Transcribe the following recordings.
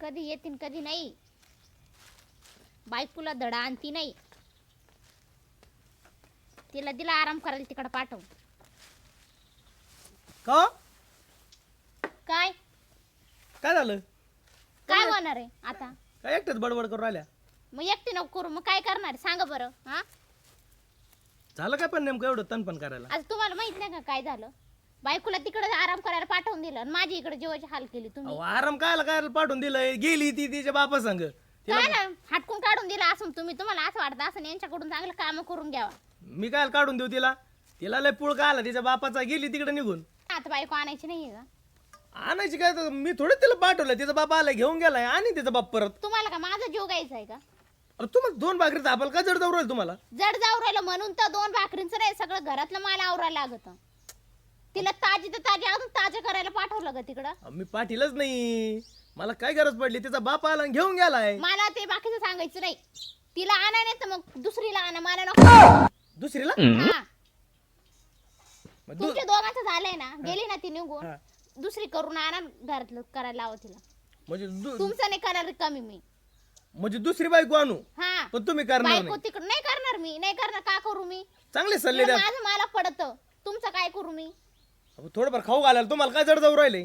कधी येतील कधी नाही. बायकोला धडा आणती नाही. तिला दिला आराम करायला तिकडे पाठव. का? काय? काय झालं? काय होणार आहे आता? काय एकटेच बडबड करून राहिल्या? मग एकटी नको करू मग काय करणार आहे? सांगा बरं हा? झालं काय पण नेमकं एवढं तनपण करायला? आज तुम्हाला माहीत नाही का काय झालं? बायकोला तिकडे आराम करायला पाठवून दिलं आणि माझी इकडे जीवाची हाल केली तुम्ही. अहो, आराम कायला काय पाठवून दिलंय? गेली ती तिच्या बापा संग तिला काय ना हटकून काढून दिला असं तुम्ही. तुम्हाला असं वाटतं असं यांच्याकडून चांगलं काम करून घ्यावा. मी काय काढून देऊ तिला? तिला लय पुळ आला तिच्या बापाचा. गेली तिकडे निघून. आता बायको आणायची नाहीये का? आणायची काय तर मी थोडं तिला पाठवलं. तिचा बाप आला घेऊन गेलाय. आणि तिचा बाप परत. तुम्हाला का? माझा जीव गायचा आहे का? अरे तुम्हाला दोन भाकरी तापल का जड जाऊ राहील तुम्हाला? जड जाऊ राहिलं म्हणून तर दोन भाकरींचं नाही सगळं घरातलं मला आवरायला लागत. तिला ताजी तर ताजी अजून ताजे करायला पाठवलं का तिकडं. मी पाठीलच नाही. मला काय गरज पडली तिचा बाप आला आणि घेऊन गेलाय. मला ते बाकीचं सांगायचं नाही. तिला आणा नाही तर मग दुसरीला आणा मला नको. दुसरीला? हा. मग दु- तुमच्या दोघांचं झालंय ना गेली ना ती निघून हा. दुसरी करून आणा घरातलं करायला लावा तिला. म्हणजे दु- तुमचं नाही करणार कमी मी. म्हणजे दुसरी बायको आणू? हा. पण तुम्ही करणार बायको नाही. तिकडं नाही करणार मी नाही करणार का करू मी? चांगले सल्ले तिकडं द्या. माझं मला पडत. तुमचं काय करू मी? अहो, थोडंफार खाऊ घालायला तुम्हाला काय जड जाऊ राहिले?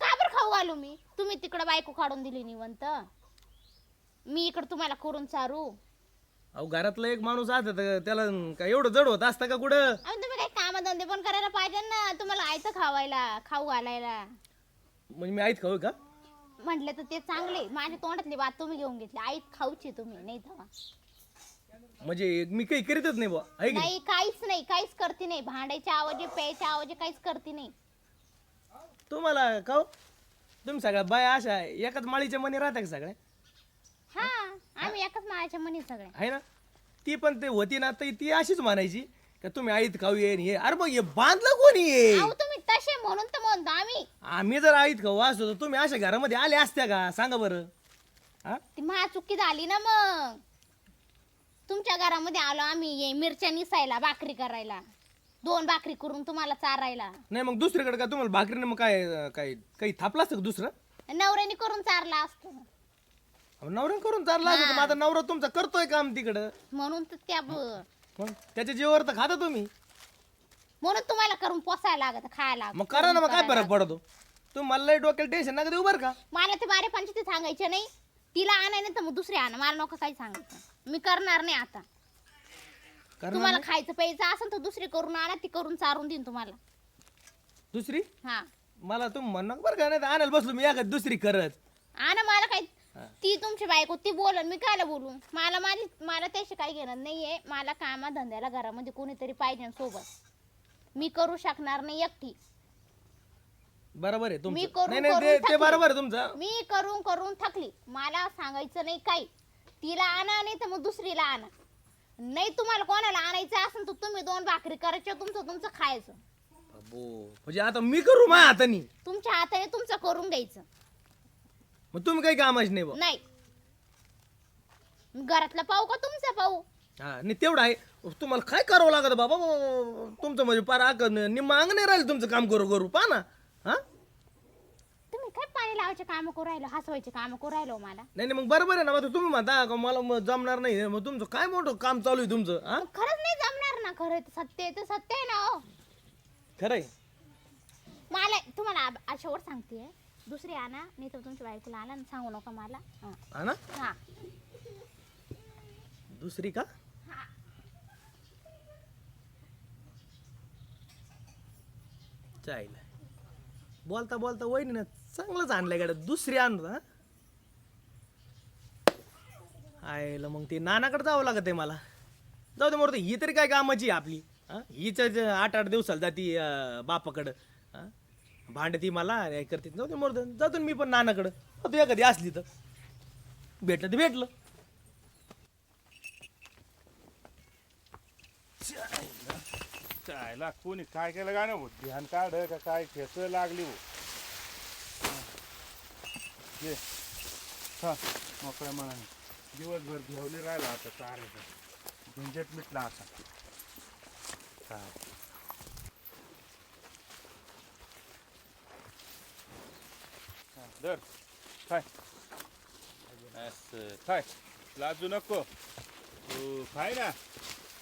का बरं खाऊ घालू मी? तुम्ही तिकडं बायको काढून दिली निवंत. मी इकडं तुम्हाला करून चारू. अहो घरातला एक माणूस असत त्याला काय एवढं जड होत असतं का कुठं? अहो तुम्ही काही कामधंदे पण करायला पाहिजे ना. तुम्हाला आयतं खावायला खाऊ घालायला. म्हणजे मी आईत खाऊ का? म्हटले तर ते चांगले. माझ्या तोंडातली बात तुम्ही घेऊन घेतली. आईत खाऊची तुम्ही नाही तेव्हा म्हणजे मी काही करीतच नाही बुवा आहे की नाही? नाही काहीच नाही काहीच करते नाही. भांडायच्या आवाजे प्यायच्या आवाजे काहीच करते नाही. तुम्हाला खाऊ तुम्ही सगळ्या बाया अशा एकाच माळीच्या मनी राहत्या का सगळ्या? हा आम्ही एकाच मायाच्या मनी सगळे. आहे ना? ती पण ते होती ना तर ती अशीच म्हणायची का तुम्ही आईत खाऊ ये हे अरे मग हे बांधलं कोणी ये अहो तुम्ही तसे म्हणून तर म्हणतो आम्ही. आम्ही जर आईत खाऊ असतो तर तुम्ही अशा घरामध्ये आले असत्या का? सांगा बरं. हा? ती महा चुकी झाली ना मग. तुमच्या घरामध्ये आलो आम्ही ये मिरच्या निसायला भाकरी करायला. दोन भाकरी करून तुम्हाला चारायला. नाही मग दुसरीकडे काय तुम्हाला भाकरीने मग काय काय काही थापलं असतं का दुसरं? नवऱ्याने करून चारला असतो. अहो, नवऱ्यानं करून चालला तर माझा नवरा तुमचा करतोय काम तिकडं. म्हणून तर त्या ब- मग त्याच्या जीवावर तर खाता तुम्ही. म्हणून तुम्हाला करून पोसायला लागत खायला लागत. मग करा ना मग काय फरक पडतो? तुम्ही मला लई डोक्याला टेन्शन नका देऊ बरं का. मला ते बारे पंचायती सांगायचे नाही तिला आणाय नाही तर मग दुसरी आणा. मला नको काही सांगायचं. मी करणार नाही आता. करणार तुम्हाला नाही? खायचं प्यायचं असेल तर दुसरी करून आणा ती करून चारून देईन तुम्हाला. दुसरी? हा. मला तुम्ही म्हणणार बरं का? नाही तर आणायला बसलो मी एखाद दुसरी करत. आणा मला काही. ती तुमची बायको ती बोलन मी कायला बोलू? मला माझी मला त्याशी काही घेणं नाहीये. मला कामा धंद्याला घरामध्ये कोणीतरी पाहिजे सोबत. मी करू शकणार नाही एकटी. बरोबर आहे मी तुमचं करून- नाही नाही करून ते- ते थकली. बरोबर आहे तुमचं. मी करून करून थकली. मला सांगायचं नाही काही. तिला आणा नाही तर मग दुसरीला आणा. नाही तुम्हाला कोणाला आणायचं असेल तर तुम्ही दोन भाकरी करायच्या तुमचं तुमचं खायचं. अबो, म्हणजे आता मी करू माझ्या हातानी? तुमच्या हाताने तुमचं करून घ्यायचं. मग तुम्ही काही कामाच नाही बुवा. नाही. घरातलं पाहू का तुमचं पाहू? हा नाही तेवढं आहे. तुम्हाला काय करावं लागत बाबा? बाबा, तुमचं म्हणजे पार आक निम्म अंग नाही राहिलं तुमचं काम करू करू. पहा ना. हा? तुम्ही काय पाणी लावायचे काम करू राहिलो हसवायचे काम करू राहिलो मला? नाही नाही मग बरोबर आहे ना मग तुम्ही म्हणता का मला मग जमणार नाही. मग तुमचं काय मोठं काम चालू आहे तुमचं हा? मग खरंच नाही जमणार ना खरं ते सत्य आहे ते सत्य आहे ना हो. खरं आहे मला तुम्हाला आ- अशावर सांगते. दुसरी आणा नाही तर तुमच्या बायकोला आणा आणि सांगू नका मला. हा. हा ना? हा. दुसरी का? चायला बोलता बोलता वहिनीनं चांगलंच आणलंय गाड्या दुसरी आणलं हा आयला मग ते नानाकडे जावं लागत आहे मला. जाऊ दे मोरते ही तरी काय कामाची आहे आपली? हा? हीच आठ आठ दिवसाला जाती अं, बापाकडं. हा? भांडती मला हे करते. जाऊ दे मोरते जातो ना मी पण नानाकडं. तू एखादी असली तर. भेटलं तर भेटलं. चायला कोणी काय केलं गाणं हो? ध्यान काढ का काय खेच लागली हो? ये. हा मोकळ्या मनाने. दिवसभर घेवले राहिला आता चारायचं झंझट मिटला आता. काय? धर. काय? असं. खाय लाजू नको. तू खाय ना.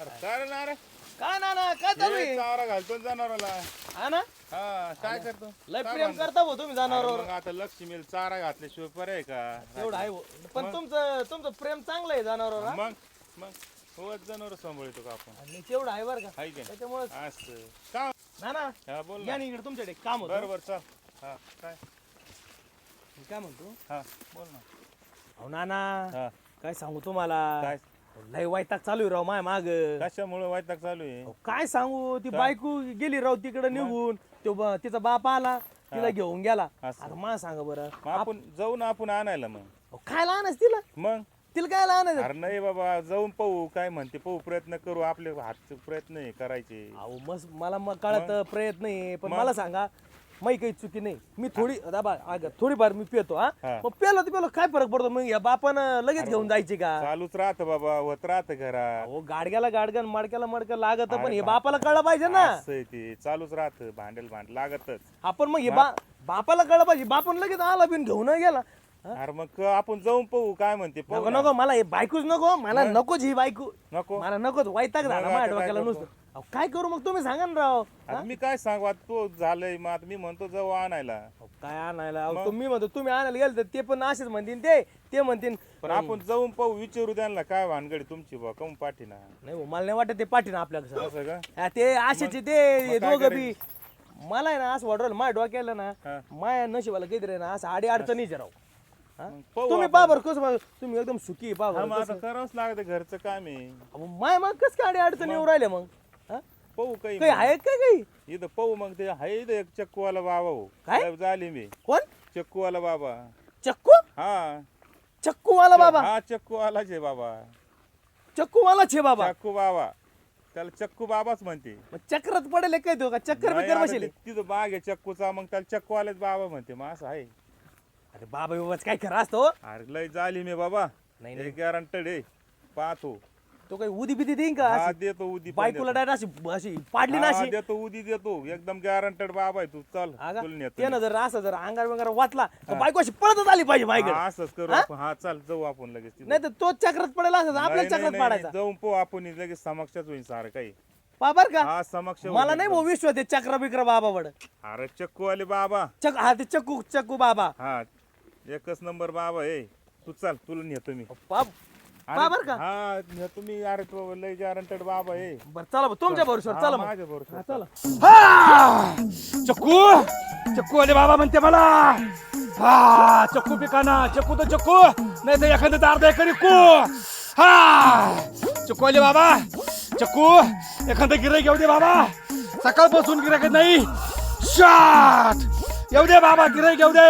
अरे काय ना रे काय ना ना काय चालू हे आहे चारा घालतो जनावराला. हा ना? हा काय करतो? लय काय प्रेम म्हणतो? करता भाऊ तुम्ही अरे जनावरावर मग आता लक्ष्मीला चारा घातल्याशिवाय पर्याय का? एवढं आहे भाऊ. पण तुमचं तुमचं प्रेम चांगलं आहे जनावरावर हा? मग मग. हो जनावर सांभाळतो का आपण? आणि तेवढं आहे बरं का. हाय की नाही? त्याच्यामुळे असं. का? ना ना हा बोल या ना इकडे तुमच्याकडे काम होतं. बरोबर चल. हा काय? मी काय म्हणतो? हा बोल ना. अहो नाना हा. काय सांगू तुम्हाला? काय? लय वैताग चालू आहे राव माय माग. कशामुळे वैताग चालू आहे? काय सांगू ती बायको गेली राव तिकडे निघून. तो ब- तिचा बाप आला तिला घेऊन गेला. असं. आता मला सांगा बरं मग आपण जाऊ ना आपण आणायला मग. अहो, काय लहान तिला? मग? तिला काय लहान अरे नाही बाबा जाऊन पाहू काय म्हणते पाहू प्रयत्न करू आपले हातचे प्रयत्न आहे करायचे. अहो मला मग कळत प्रयत्न आहे पण? मला सांगा मी काही चुकी नाही. मी थोडी दाबा थोडीफार मी पितो हा. हा. मग पेलो तर पेलो काय फरक पडतो? मग या बापान लगेच घेऊन जायची का? चालूच राहत बाबा होत राहत घरात. अहो गाडग्याला गाडगन मडक्याला मडकं लागत पण हे बापाला कळलं पाहिजे ना. ते. चालूच राहत भांडेल भांड लागतच. आपण मग हे बा बापाला कळलं पाहिजे. बापन लगेच आला बिन घेऊन गेला. हा? अरे मग क- आपण जाऊन पाहू काय म्हणते पाहू नको. नको मला हे बायकोच नको. मला नकोच ही बायको. नको? मला नकोच वैताग झाला माझ्या डोक्याला? नुसतं. अहो, काय करू मग? तुम्ही सांगा ना राव. आता मी काय सांगू? आता तो झालंय मग आता मी म्हणतो जाऊ आणायला. अहो, काय आणायला? अहो? तुम्ही म्हणतो तुम्ही आणायला गेले तर ते पण असेच म्हणतील ते. ते म्हणतील पण आपण जाऊन पाहू विचारू त्यांना काय भानगडी तुमची बा कम पाठीना? नाही हो, मला नाही वाटत ते पाठीन आपल्याकडे असं का? हा, ते आशेचे ते दोघं बी. मला आहे ना असं वाटलं माझ्या डोक्याला ना हा. माया नशिबाला काहीतरी आहे ना असं आडी अडचणीच राव हा? मग पाहू तुम्ही. पाबर कसं बा- तुम्ही एकदम सुखी हा, आता करावंच लागत घरचं काम आहे. माय मग कस काय अडी अडचणी येऊ राहिले मग? हा? पाहू काही काही मग. आहे काय काही? इथं पाहू मग ते आहे इथं एक चक्कूवाला बाबा हो. काय? साहेब झाली मी. कोण? चक्कूवाला बाबा. चक्कू? हा. चक्कूवाला बाबा? हा चक्कूवालाच आहे बाबा. चक्कूवाला छे बाबा? चक्कू बाबा. त्याला चक्कू बाबाच म्हणते. मग चक्रात पडेल काय तो का चक्कर नाही, बिक्कर आता बसेल ते- तिथं बाग आहे चक्कूचा मग त्याला चक्कूवालेच बाबा म्हणते. मग असं आहे. अरे बाबा बाबाच काय खरं असतो अरे लय झाली मी बाबा. नाही, नाही. गॅरंटेड आहे. पाहतो. तो काही उदी बिदी देईन का? हा अशी? देतो उदी पण बायकोला देतो. डायरेक्ट अशी अशी पाडली ना हा, अशी. देतो उदी देतो. एकदम गॅरंटेड बाबा आहे तू. चल हा का? त्यानं जर असं जर अंगार बिंगार वाचला तर बायको अशी पळतच आली पाहिजे. बायकडे हा, असंच करू हा? आपण. हा चल जाऊ आपण लगेच तिथं. नाही तर तो चक्रात पडेल असं आपल्या नाही, चक्रात नाही, पाडायचा. जाऊन पाहू आपण लगेच समक्षच होईल सारं काही. बाबर का. हा समक्ष होईल मला नाही. भाऊ विश्वास आहे चक्र बिक्र बाबावड. अरे चक्कू आले बाबा. चक हा ते चक्कू चक्कू बाबा. हा एकच नंबर बाबा आहे तू चल तुला नेतो मी. बाब आणि- बाबर का? हा मी अरे तो लय गॅरंटेड बाबा आहे. बरं चला भाऊ, तुमच्या बरोबर चला मग. माझ्या बरोबर हा, चला. हा! चक्कू! चक्कू आले बाबा म्हणते मला. हा चक्कू पिकाना. चक्कू तर चक्कू. नाही तर एखादं तर अर्धा एकर कू. हा! चक्कू आले बाबा. चक्कू एखादं गिराईक घेऊ दे बाबा. सकाळपासून गिराईक नाही. शाट! येऊ दे बाबा गिराईक घेऊ दे.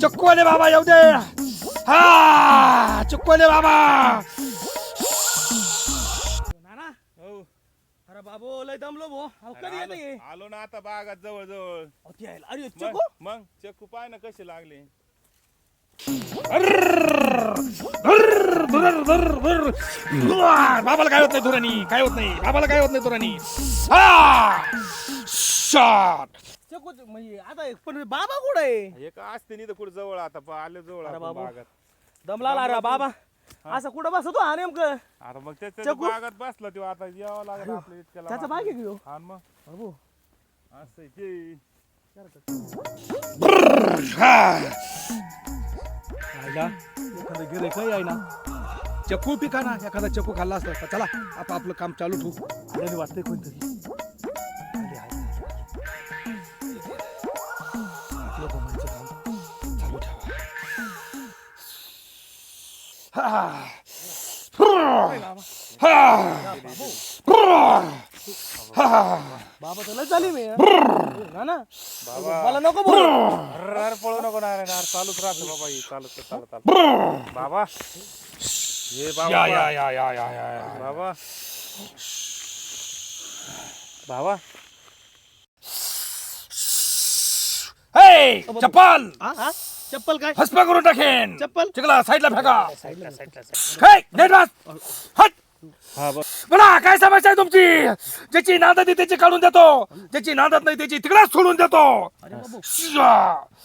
चक्कू आले बाबा येऊ दे. हा चक्कू आले बाबा. नाना? हो. अरे बाबू लय दमलो भाऊ अहो, कधी येतं? हे? आलो- आलो ना आता बागात जवळ जवळ अहो, ते आहे. अरे मग चक्कू. मग? चक्कू पाय ना कसे लागले. बाबाला काय होत नाही धुरानी काय होत नाही? बाबाला काय होत नाही धुरानी हा! शॉट चक्कू म्हणजे आता हे- पण बाबा कुठं आहे? एक असते नाही तर कुठे जवळ आता पा- आले जवळ अरे आपण बाबू. बागात. दमला अरे बाबा. असं कुठं बसतो हा नेमकं. आता मग त्याच्या? बागात बसला तो आता यावं लागत आपल्या इतक्याला त्याचा आहे की ह्यो? हा मग. बाबू असं आहे ते एखादं गिरे काही आहे ना चक्कू पिका ना एखादा चक्कू खाल्ला असता चला आता आपलं काम चालू ठेवू. आपल्याला वाटतंय कोणतरी. बाबा तर लय झाली मी ना ना? मला नको पळू नको ना चालूच राहतो बाबा हे चालत चालत बाबा. हे बाबा. या या या या या. बाबा. बाबा. हे? चप्पल चप्पल काय? हसपा करून टाकेन. चप्पल? चिकला साईडला फेका. हे नेट वाज हट. हा बोला काय समस्या आहे तुमची? ज्याची नांदत आहे त्याची काढून देतो. ज्याची नांदत नाही त्याची तिकडेच सोडून देतो. शिया.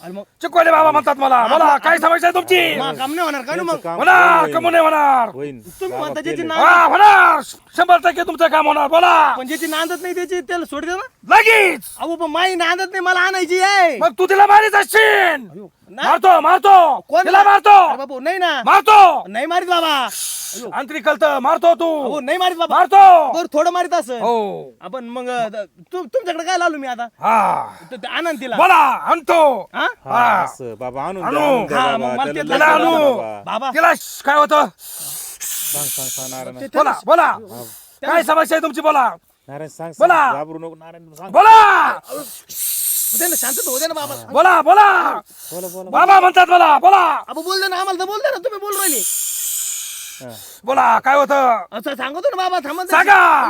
अरे मग? चिकवाले बाबा म्हणतात मला. बोला काय समस्या आहे तुमची? मग काम नाही होणार का ना यांचं मग? काम बोला होईल. कमून नाही होणार. होईल. तुम्ही बाबा म्हणता ज्याची केलंय. नांद हा होणार शंभर टक्के तुमचं काम होणार. बोला. पण ज्याची नांदत नाही त्याची त्याला सोड दे ना. लगेच. अहो पण माई नांदत नाही मला आणायची आहे. मग तू तिला मारीत असशील. मारतो मारतो. कोण तिला अरे मारतो. बाबू नाही ना. मारतो. नाही मारित बाबा. आंतरिक कळत मारतो तू. अहो नाही मारित बाबा मारतो बरं थोडं मारित असं हो आपण मग अ, तु- तुमच्याकडे काय लावलो मी आता हा त- ते आनंद तिला बोला आणतो हा हा, हा. असं. बाबा आणून आणू. द्या, आणून द्या हा, बाबा. मला ते तिला त्रास आणू. आहे बाबा. बाबा तिला श- काय होतं सांग सांग सांग नारायण ते- बोला बोला काय समस्या आहे तुमची बोला नारायण सांग बोला. सांग. घाबरू नको नारायण सांग बोला दे ना शांत दे ना बाबा बोला बोला बोला बोला बाबा म्हणतात मला बोला अबो बोल दे ना आम्हाला तर बोल दे ना तुम्ही बोल राहिले. बोला काय होतं? असं सांगतो ना बाबा थांबा ना. सांगा!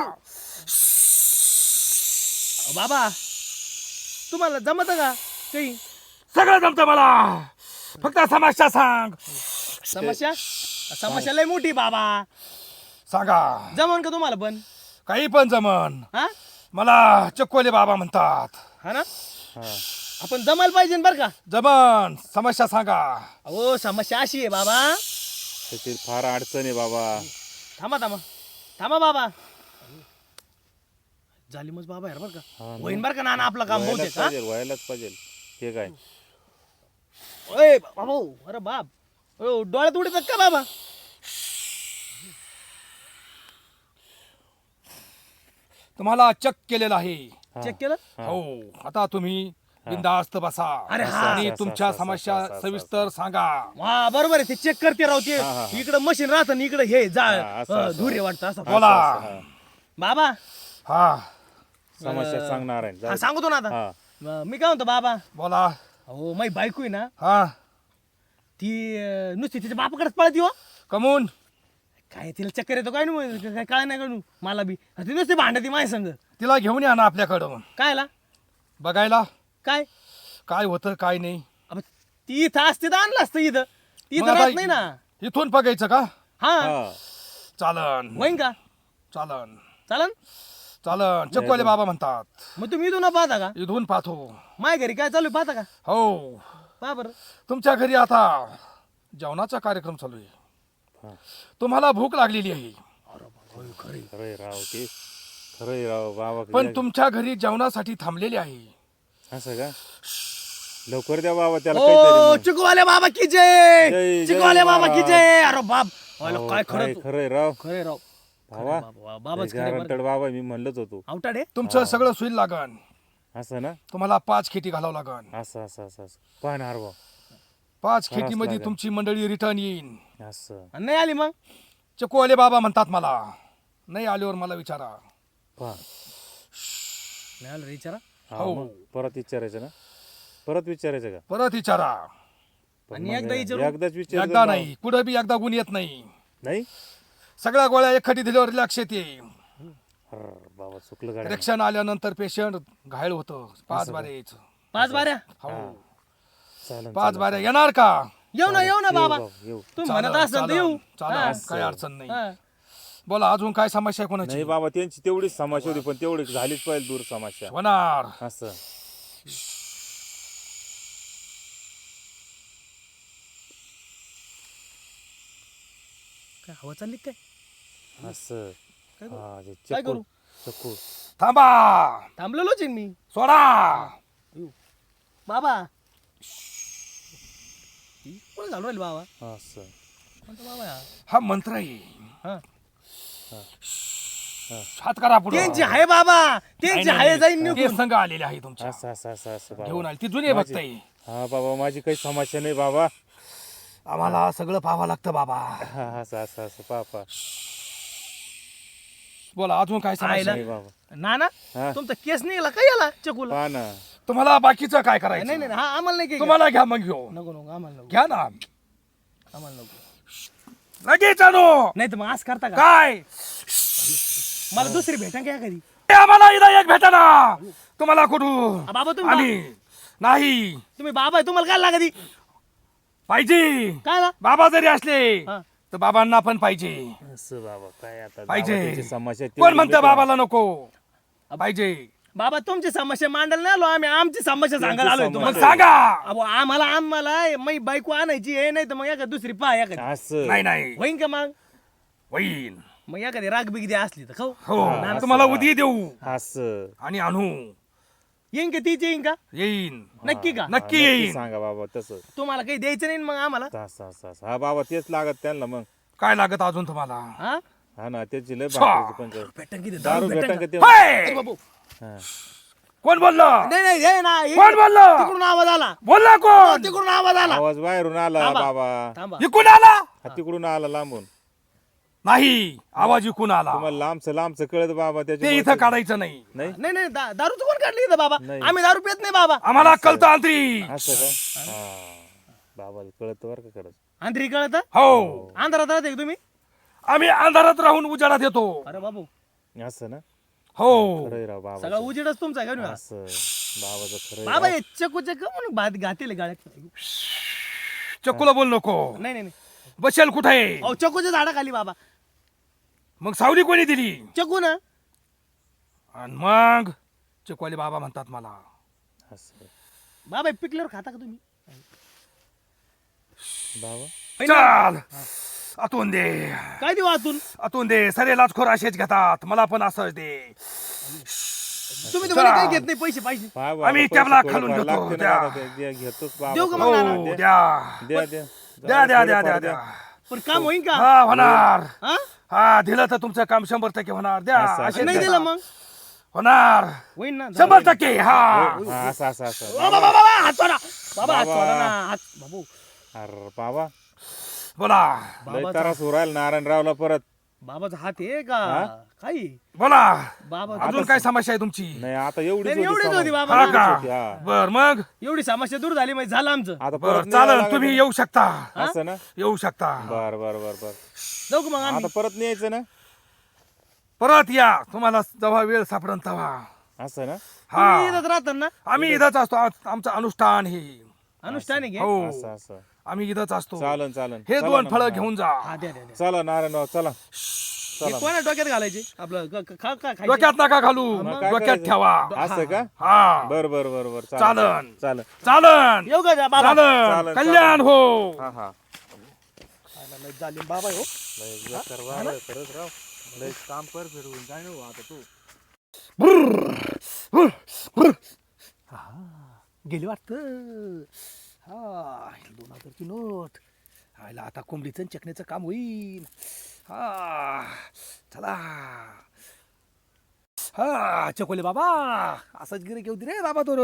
बाबा तुम्हाला जमत का? काही? सगळं जमतं मला. फक्त समस्या सांग. समस्या? समस्या लय मोठी बाबा. सांगा. जमन का तुम्हाला पण? काही पण जमन. हा? मला चक्कोले बाबा म्हणतात. हा ना. आपण जमायला पाहिजे बरं का? जमन. समस्या सांगा. अहो समस्या अशी आहे बाबा. त्याची फार अडचण आहे बाबा. थांबा थांबा. थांबा बाबा. झाली मग बाबा यार बरं हा का ना. होईन बरं का नाना आपलं काम व्हायलाच बहुतेक हा? पाहिजे व्हायलाच पाहिजे. ते काय? ओय बाबा अरे बाप. ओ डोळ्यात उडीत का बाबा? तुम्हाला चक केलेलं आहे. हा. चेक केलं? हा. हो. आता तुम्ही बिंदास्त बसा. अरे हा. आणि असं, तुमच्या असं, समस्या असं, असं, सविस्तर सांगा. हा बरोबर आहे. ते चेक करते राव ते. हा, हा, हा. इकडं मशीन राहतं आणि इकडं हे जा हा, असं, अं, असं. धुरे वाटतं असं. बोला. हा. बाबा. हा. समस्या सांग नारायण जाऊ हा दे. सांगतो ना आता. हा. अं, मी काय म्हणतो बाबा? बोला. अहो माझी बायको आहे ना. हा. ती अं, नुसती तिच्या बापाकडेच पळत हो. कमून. काय तिला चक्कर येतो काय नाही काय काय नाही? करू मला बी. ती नुसती भांडती माझ्या संग. तिला घेऊन या ना आपल्याकडं कायला? बघायला. काय? काय होतं काय नाही. अब ती इथं असते तर आणलं असतं इथं. ती मग इथं आता राहत नाही ना. इथून बघायचं का? हा. हा. चालन. होईन का? चालन. चालन? चालन. चक्कोले बाबा म्हणतात. मग तुम्ही इथून पाहता का? इथून पाहतो. माझ्या घरी काय चालू आहे? पाहता का? हो. पहा बरं. तुमच्या घरी आता जेवणाचा कार्यक्रम चालू आहे. तुम्हाला भूक लागलेली आहे. खरंय राव ते. खरंय राव बाबा. पण तुमच्या घरी जेवणासाठी थांबलेले आहे. असं का? लवकर द्या बाबा त्याला ओ काहीतरी मग. चिकवाले बाबा की जय! जय, चिकवाले जय बाबा की. जय! अरे बाप! अरे काय काय खरं तू. खरंय राव. खरे राव. बाबा बाबा बाबाच खरे बरं. गारंटड बाबा मी म्हणलंच होतो. आवटाडे तुमचं सगळं सुईल लागन. असं ना? तुम्हाला पाच खेटी घालावं लागन. असं असं असं असं. पाहणार भाऊ पाच खेटीमध्ये लागन. तुमची मंडळी रिटर्न येईन. असं. आणि नाही आली मग? चकुवाले बाबा म्हणतात मला. नाही आल्यावर मला विचारा. पहा. नाही आलं रे विचारा. हा, हो. मग परत विचारायचं ना? परत विचारायचं का? परत विचारा. पण आणि मग एकदा विचारू? एकदाच विचार एकदा नाही. कुठं बी एकदा गुण येत नाही. नाही? सगळ्या गोळ्या एकखटी दिल्यावर रिलॅक्स येते. अर, बाबा चुकलं गाड्या रिएक्शन आल्यानंतर पेशंट घायल होतं. पाच बाऱ्या यायचं. पाच बाऱ्या? हो. चालन पाच बाऱ्या. येणार का? येऊ ना येऊ ना बाबा. येऊ. तुम्ही म्हणत असाल तर येऊ. हा. काही अडचण नाही. हा. बोला अजून काय समस्या आहे कोणाची? नाही बाबा त्यांची तेवढीच समस्या होती पण तेवढी झालीच पाहिजे दूर समस्या. होणार. असं. काय हवा चालली काय? असं. काय करू? हा, जे काय चक्कू करू? चक्कू थांबा. थांबलेलोच आहे मी. सोडा. बाबा. कोण घालून राहील बाबा? असं. कोणता बाबा हा? हा मंत्र आहे. हा. हात करा पुढे. त्यांची आहे बाबा. त्यांची आहे जाईन ते निघून संघ आलेले आहे तुमच्या. असं असं असं असं घेऊन बाबा आले. ती जुने भक्त माझी- आहे हा बाबा माझी काही समस्या नाही बाबा. आम्हाला सगळं पाहावं लागतं बाबा. हा असं असं असं पापा. बोला अजून काय समस्या आईला- आहे? नाही? बाबा. ना ना. हा. तुमचा केस निघाला काय याला? चकुला? पहा ना. तुम्हाला बाकीचं काय नाही करायचं? नाही नाही, हा आम्हाला नाही काही तुम्हाला घ्या मग घेऊ नको नको. आम्हाला नको. घ्या ना. आम्हाला नको. लगेच आणू. नाही तर मग आज करता का? काय? मला दुसरी भेटा काय कधी ए, आम्हाला इथं एक भेटा ना. तुम्हाला कुठून? आ, बाबा तुम्ही आम्ही. नाही. तुम्ही बाबा आहे तुम्हाला काय लागत पाहिजे. काय बाबा जरी असले हा. तर बाबांना पण पाहिजे. असं बाबा काय आता पाहिजे. समस्या कोण म्हणतं. बाबाला नको? पाहिजे. बाबा तुमची समस्या मांडायला नाही आलो आम्ही. आमची समस्या सांगायला आलोय समस्या. मग तुम्हाला सांगा! अहो आम्हाला आम्हाला मी बायको आणायची आहे नाही तर मग एका दुसरी पहा एखादी. असं. नाही नाही. होईन का मग? होईन. मग एखादी राग बिगदी असली तर खाऊ. हो. हा, तुम्हाला असं. उदी देऊ. असं. आणि आणू. येईन का तीच येईन का? येईन. नक्की का? हा, नक्की येईन. सांगा बाबा तसं. तुम्हाला काही द्यायचं नाही मग आम्हाला? असं असं असं. हा बाबा तेच लागत त्यांना मग. काय लागत अजून तुम्हाला? हा? हा ना त्याची लय. भाकरीची पंचायत. भेटन किती दारू दारू भेटन भेटन का ते होय! अरे बाबू हा. कोण बोललं? नाही नाही हे ना हे- कोण बोललं? तिकडून आवाज आला. बोलला कोण? तिकडून आवाज आला. आवाज बाहेरून आला थांबा. बाबा. थांबा. इकून आला? हा तिकडून आला लांबून. नाही आवाज इकून आला. तुम्हाला लांबचं लांबचं कळत बाबा ते त्याच्या इथं काढायचं नाही. नाही? नाही नाही दा- दारूचं कोण काढली इथं बाबा? नाही. आम्ही दारू पित नाही बाबा. आम्हाला कळतं आंतरी. असं का? हा. बाबाला कळत बरं का कळत आंध्री कळत? हो. अंधारात राहते का तुम्ही? आम्ही अंधारात राहून उजाडात येतो अरे बाबू. असं ना? हो. खरंय राव बाबा सगळा उजेडच तुमचा आहे का नाही? असं बाबाचं खरंय बाबा. हे चकू चक म्हणून भात घातील गाड्यात चकुला बोल नको. नाही नाही नाही. बसेल कुठे? अहो चकूच्या झाडाखाली बाबा. मग सावली कोणी दिली? चकू ना. आणि मग चकवाले बाबा म्हणतात मला. असं. बाबा हे पिकल्यावर खाता का तुम्ही? बाबा. चाल. आतून दे. काय देऊ आतून? आतून दे. सरे लाचखोर असेच घेतात. मला पण असंच दे. तुम्ही तर काही घेत नाही पैसे पाहिजे. आम्ही पैसे टॅबला खालून घेतो, लागते ना द्या. आता ते- द्या, घेतोच बाबा. देऊ का मग हो? द्या. द्या द्या. द्या द्या द्या द्या थोडेफार द्या. पण काम होईन का? हा होणार. हा? हा दिलं तर तुमचं काम शंभर टक्के होणार. द्या. असं, असेच नाही घेतात. दिलं मग? होणार. होईन ना शंभर टक्के हा. हा असं असं असं. बाबा बाबा बाबा हात सोडा. बाबा हात. सोडा ना हात बाबू. अरे बाबा. बोला. लय बाबाचा त्रास राहिला नारायणरावला परत. बाबाचा हात आहे का? काही? बोला. बाबा अजून काय समस्या आहे तुमची? नाही आता एवढीच नाही, एवढीच. होती बाबा. हा का. बर मग? एवढी समस्या दूर झाली म्हणजे झालं आमचं. आता बर परत चालेल तुम्ही. येऊ शकता. असं ना? येऊ शकता. बर बर बर बर. जाऊ का मग आम्ही? आता परत न्यायचं ना? परत या. तुम्हाला जेव्हा वेळ सापडन तेव्हा. असं ना? हा. तुम्ही इथंच राहतात ना आम्ही इथंच असतो. आमचं अनुष्ठान हे. अनुष्ठान आहे की? हो. असं असं. आम्ही इथंच असतो. चालन चालन. हे चला दोन ना फळं मग. घेऊन जा. हा द्या द्या द्या. चला चला. हे चला कोणा डोक्यात घालायचे? आपलं क- क- खा- खा- खायचे? डोक्यात नका घालू. मग. काय डोक्यात करायचं? ठेवा असं का? हा. बर बर बर बर. चालन. चालन चालन. येऊ का जा बाबा? चालन. चालन, कल्याण हो. हा हा. लय जालीम बाबा हो. काम कर फिरवून. जाय ना आता तू? गेली वाटत. हा दोन हजार नोट. आयला आता कोंबडीचं आणि चकण्याचं काम होईल. हा चला. हा चकोले बाबा असंच गिरे घेऊ दे रे बाबा तो